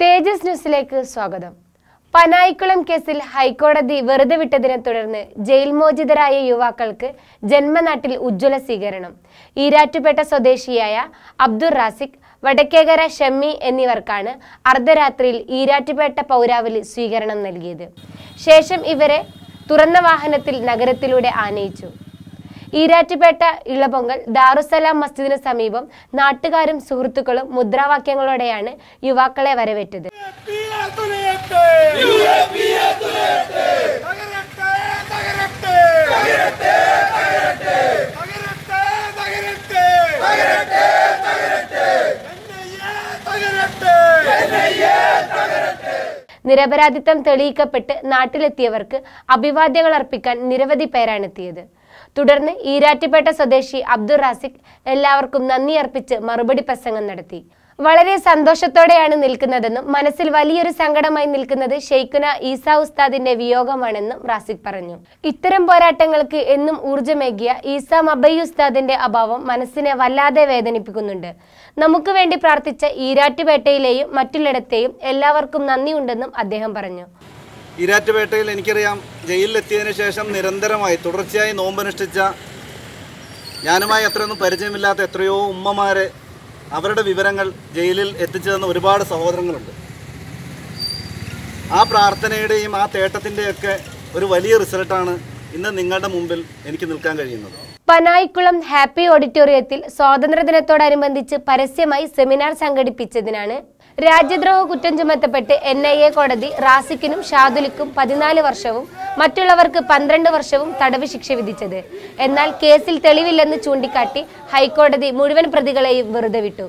തേജസ് ന്യൂസിലേക്ക് സ്വാഗതം. പനായിക്കുളം കേസിൽ ഹൈക്കോടതി വെറുതെ വിട്ടതിനെ തുടർന്ന് ജയിൽ മോചിതരായ യുവാക്കൾക്ക് ജന്മനാട്ടിൽ ഉജ്ജ്വല സ്വീകരണം. ഈരാറ്റുപേട്ട സ്വദേശിയായ അബ്ദുർ റാസിഖ് വടക്കേകര ഷമ്മി എന്നിവർക്കാണ് അർദ്ധരാത്രിയിൽ ഈരാറ്റുപേട്ട പൗരാവലി സ്വീകരണം നൽകിയത്. ശേഷം ഇവരെ തുറന്ന വാഹനത്തിൽ നഗരത്തിലൂടെ ആനയിച്ചു. ഈരാറ്റുപേട്ട ഇളപൊങ്കൽ ദാറുസലാം മസ്ജിദിന് സമീപം നാട്ടുകാരും സുഹൃത്തുക്കളും മുദ്രാവാക്യങ്ങളോടെയാണ് യുവാക്കളെ വരവേറ്റത്. നിരപരാധിത്വം തെളിയിക്കപ്പെട്ട് നാട്ടിലെത്തിയവർക്ക് അഭിവാദ്യങ്ങൾ അർപ്പിക്കാൻ നിരവധി പേരാണെത്തിയത് തുടർന്ന് ഈരാറ്റുപേട്ട സ്വദേശി അബ്ദുൾ റാസിഖ് എല്ലാവർക്കും നന്ദി അർപ്പിച്ച് മറുപടി പ്രസംഗം നടത്തി. വളരെ സന്തോഷത്തോടെയാണ് നിൽക്കുന്നതെന്നും മനസ്സിൽ വലിയൊരു സങ്കടമായി നിൽക്കുന്നത് ഷെയ്ഖുന ഈസ ഉസ്താദിന്റെ വിയോഗമാണെന്നും റാസിഖ് പറഞ്ഞു. ഇത്തരം പോരാട്ടങ്ങൾക്ക് എന്നും ഊർജമേകിയ ഈസ മബൈ ഉസ്താദിന്റെ അഭാവം മനസ്സിനെ വല്ലാതെ വേദനിപ്പിക്കുന്നുണ്ട്. നമുക്ക് വേണ്ടി പ്രാർത്ഥിച്ച ഈരാറ്റുപേട്ടയിലെയും മറ്റുള്ളിടത്തെയും എല്ലാവർക്കും നന്ദിയുണ്ടെന്നും അദ്ദേഹം പറഞ്ഞു. ഈരാറ്റുപേട്ടയിൽ എനിക്കറിയാം ജയിലിലെത്തിയതിന് ശേഷം നിരന്തരമായി തുടർച്ചയായി നോമ്പനുഷ്ഠിച്ച ഞാനുമായി അത്രയൊന്നും പരിചയമില്ലാത്ത എത്രയോ ഉമ്മമാരെ അവരുടെ വിവരങ്ങൾ ജയിലിൽ എത്തിച്ചു തന്ന ഒരുപാട് സഹോദരങ്ങളുണ്ട്. ആ പ്രാർത്ഥനയുടെയും ആ തേട്ടത്തിന്റെയൊക്കെ ഒരു വലിയ റിസൾട്ടാണ് ഇന്ന് നിങ്ങളുടെ മുമ്പിൽ എനിക്ക് നിൽക്കാൻ കഴിയുന്നത്. പനായിക്കുളം ഹാപ്പി ഓഡിറ്റോറിയത്തിൽ സ്വാതന്ത്ര്യദിനത്തോടനുബന്ധിച്ച് പരസ്യമായി സെമിനാർ സംഘടിപ്പിച്ചതിനാണ് രാജ്യദ്രോഹ കുറ്റം ചുമത്തപ്പെട്ട് എൻ ഐ എ കോടതി റാസിക്കിനും ഷാദുലിക്കും പതിനാല് വർഷവും മറ്റുള്ളവർക്ക് പന്ത്രണ്ട് വർഷവും തടവ് ശിക്ഷ വിധിച്ചത്. എന്നാൽ കേസിൽ തെളിവില്ലെന്ന് ചൂണ്ടിക്കാട്ടി ഹൈക്കോടതി മുഴുവൻ പ്രതികളെയും വെറുതെ വിട്ടു.